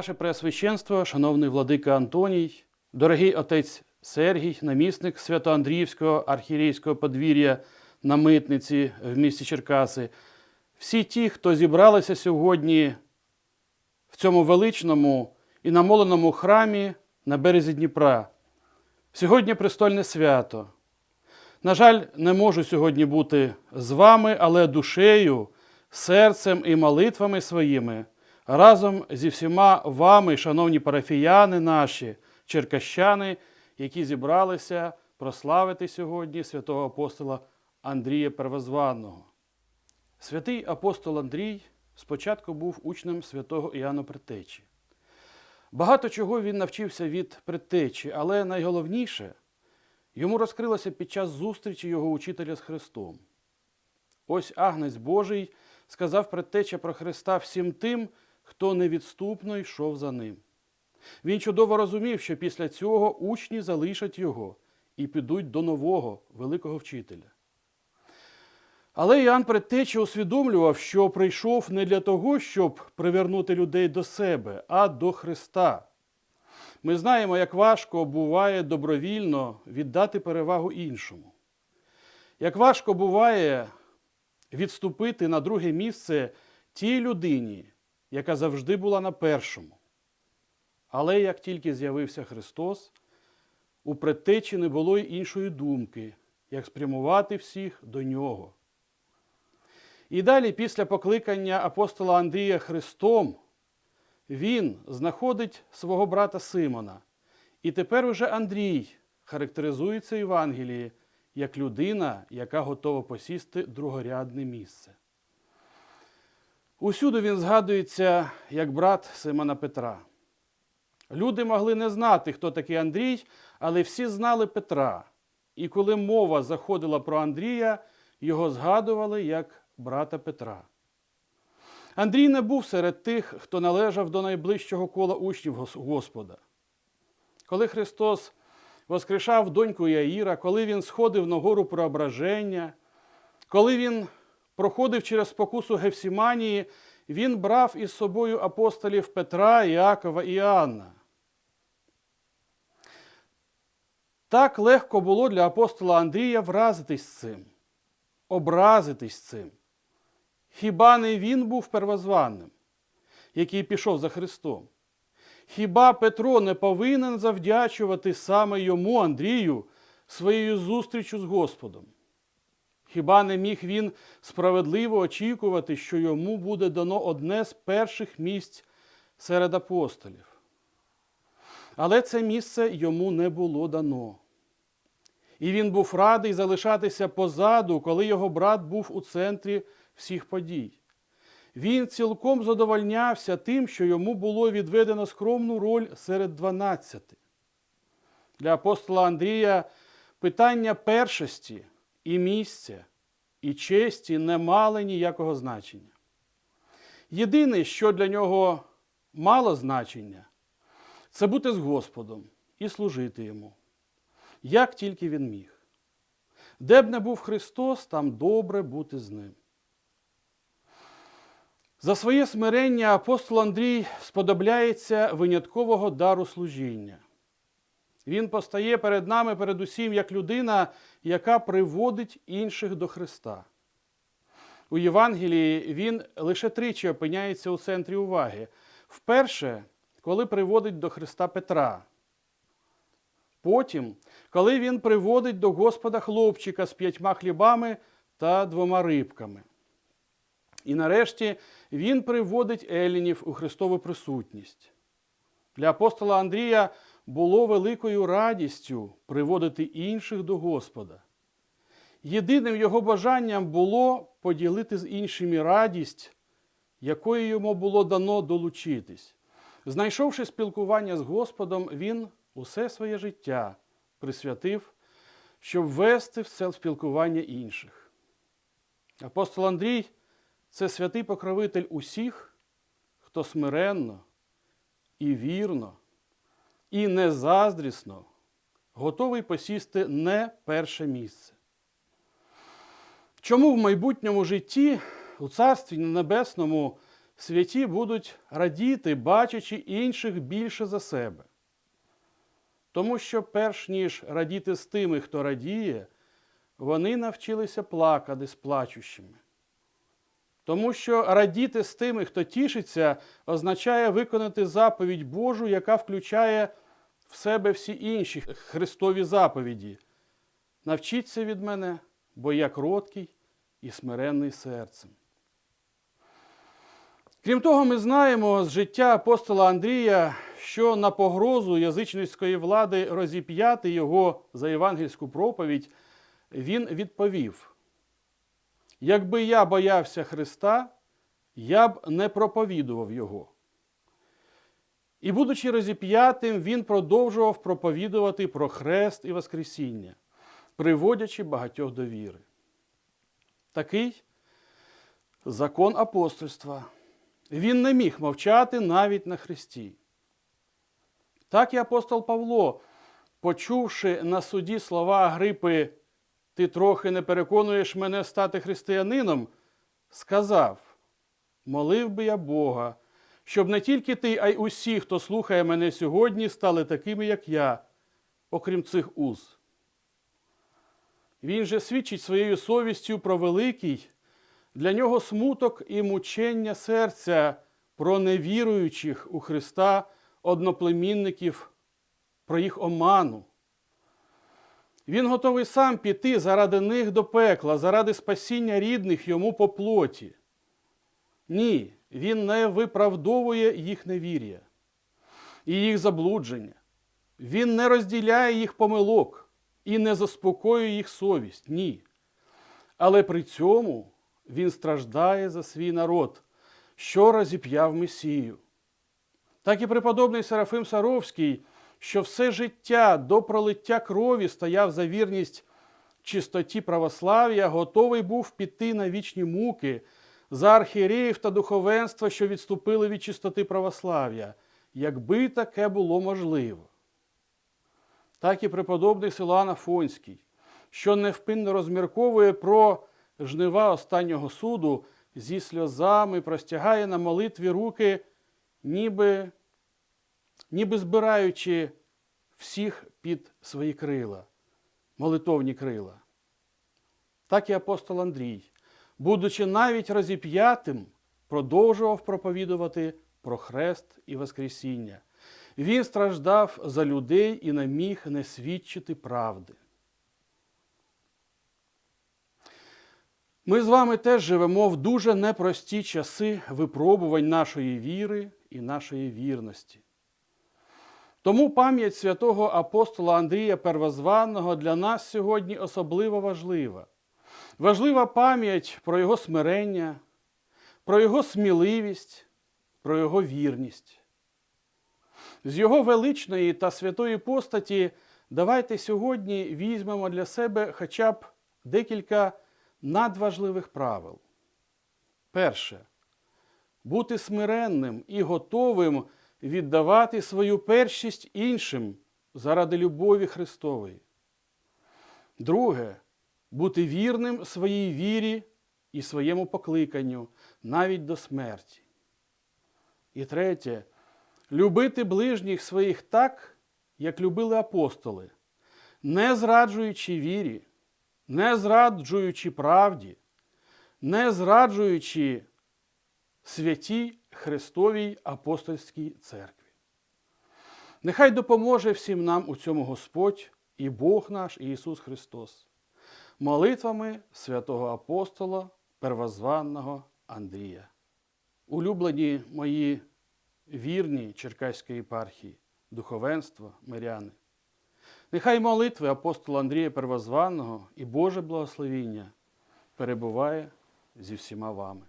Ваше Преосвященство, шановний владика Антоній, дорогий отець Сергій, намісник Свято-Андріївського архієрейського подвір'я на митниці в місті Черкаси, всі ті, хто зібралися сьогодні в цьому величному і намоленому храмі на березі Дніпра. Сьогодні престольне свято. На жаль, не можу сьогодні бути з вами, але душею, серцем і молитвами своїми разом зі всіма вами, шановні парафіяни наші, черкащани, які зібралися прославити сьогодні святого апостола Андрія Первозванного. Святий апостол Андрій спочатку був учнем святого Іоанна Предтечі. Багато чого він навчився від предтечі, але найголовніше йому розкрилося під час зустрічі його учителя з Христом. Ось Агнець Божий сказав предтеча про Христа всім тим, хто невідступно йшов за ним. Він чудово розумів, що після цього учні залишать його і підуть до нового великого вчителя. Але Іоанн Предтеча усвідомлював, що прийшов не для того, щоб привернути людей до себе, а до Христа. Ми знаємо, як важко буває добровільно віддати перевагу іншому. Як важко буває відступити на друге місце тій людині, яка завжди була на першому. Але як тільки з'явився Христос, у предтечі не було й іншої думки, як спрямувати всіх до нього. І далі, після покликання апостола Андрія Христом, він знаходить свого брата Симона. І тепер уже Андрій характеризується Євангелії як людина, яка готова посісти другорядне місце. Усюди він згадується як брат Симона Петра. Люди могли не знати, хто такий Андрій, але всі знали Петра. І коли мова заходила про Андрія, його згадували як брата Петра. Андрій не був серед тих, хто належав до найближчого кола учнів Господа. Коли Христос воскрешав доньку Яїра, коли він сходив на гору преображення, коли він проходив через спокусу Гефсіманії, він брав із собою апостолів Петра, Іакова і Іоанна. Так легко було для апостола Андрія вразитись цим, образитись цим. Хіба не він був первозванним, який пішов за Христом? Хіба Петро не повинен завдячувати саме йому, Андрію, своєю зустрічю з Господом? Хіба не міг він справедливо очікувати, що йому буде дано одне з перших місць серед апостолів? Але це місце йому не було дано. І він був радий залишатися позаду, коли його брат був у центрі всіх подій. Він цілком задовольнявся тим, що йому було відведено скромну роль серед дванадцяти. Для апостола Андрія питання першості і місця, і честі не мали ніякого значення. Єдине, що для нього мало значення, це бути з Господом і служити йому, як тільки він міг. Де б не був Христос, там добре бути з ним. За своє смирення апостол Андрій сподобляється виняткового дару служіння. Він постає перед нами передусім як людина, яка приводить інших до Христа. У Євангелії він лише тричі опиняється у центрі уваги. Вперше, коли приводить до Христа Петра. Потім, коли він приводить до Господа хлопчика з п'ятьма хлібами та двома рибками. І нарешті він приводить Елінів у Христову присутність. Для апостола Андрія було великою радістю приводити інших до Господа. Єдиним його бажанням було поділити з іншими радість, якою йому було дано долучитись. Знайшовши спілкування з Господом, він усе своє життя присвятив, щоб вести в це спілкування інших. Апостол Андрій це святий покровитель усіх, хто смиренно і вірно, і незаздрісно готовий посісти не перше місце. Чому в майбутньому житті у Царстві Небесному святі будуть радіти, бачачи інших більше за себе. Тому що, перш ніж радіти з тими, хто радіє, вони навчилися плакати з плачущими. Тому що радіти з тими, хто тішиться, означає виконати заповідь Божу, яка включає в себе всі інші Христові заповіді. Навчіться від мене, бо я кроткий і смиренний серцем. Крім того, ми знаємо з життя апостола Андрія, що на погрозу язичницької влади розіп'яти його за євангельську проповідь, він відповів: Якби я боявся Христа, я б не проповідував Його. І, будучи розіп'ятим, він продовжував проповідувати про хрест і Воскресіння, приводячи багатьох до віри. Такий закон апостольства. Він не міг мовчати навіть на Христі. Так і апостол Павло, почувши на суді слова Агрипи, ти трохи не переконуєш мене стати християнином, сказав: Молив би я Бога, щоб не тільки ти, а й усі, хто слухає мене сьогодні, стали такими, як я, окрім цих уз. Він же свідчить своєю совістю про великий, для нього смуток і мучення серця про невіруючих у Христа одноплемінників, про їх оману. Він готовий сам піти заради них до пекла, заради спасіння рідних йому по плоті. Ні, він не виправдовує їх невір'я і їх заблудження. Він не розділяє їх помилок і не заспокоює їх совість. Ні. Але при цьому він страждає за свій народ, що розіп'яв Месію. Так і преподобний Серафим Саровський, що все життя до пролиття крові стояв за вірність чистоті православ'я, готовий був піти на вічні муки за архієреїв та духовенства, що відступили від чистоти православ'я, якби таке було можливо. Так і преподобний Силуан Афонський, що невпинно розмірковує про жнива останнього суду зі сльозами, простягає на молитві руки, ніби, ніби збираючи всіх під свої крила, молитовні крила. Так і апостол Андрій, будучи навіть розіп'ятим, продовжував проповідувати про хрест і Воскресіння. Він страждав за людей і не міг не свідчити правди. Ми з вами теж живемо в дуже непрості часи випробувань нашої віри і нашої вірності. Тому пам'ять святого апостола Андрія Первозваного для нас сьогодні особливо важлива. Важлива пам'ять про його смирення, про його сміливість, про його вірність. З його величної та святої постаті давайте сьогодні візьмемо для себе хоча б декілька надважливих правил. Перше. Бути смиренним і готовим віддавати свою першість іншим заради любові Христової. Друге. Бути вірним своїй вірі і своєму покликанню навіть до смерті. І третє. Любити ближніх своїх так, як любили апостоли, не зраджуючи вірі, не зраджуючи правді, не зраджуючи святій Христовій апостольській церкві. Нехай допоможе всім нам у цьому Господь і Бог наш Ісус Христос, молитвами святого апостола первозванного Андрія. Улюблені мої вірні Черкаської єпархії, духовенство, миряни. Нехай молитви апостола Андрія Первозваного і Боже благословіння перебуває зі всіма вами.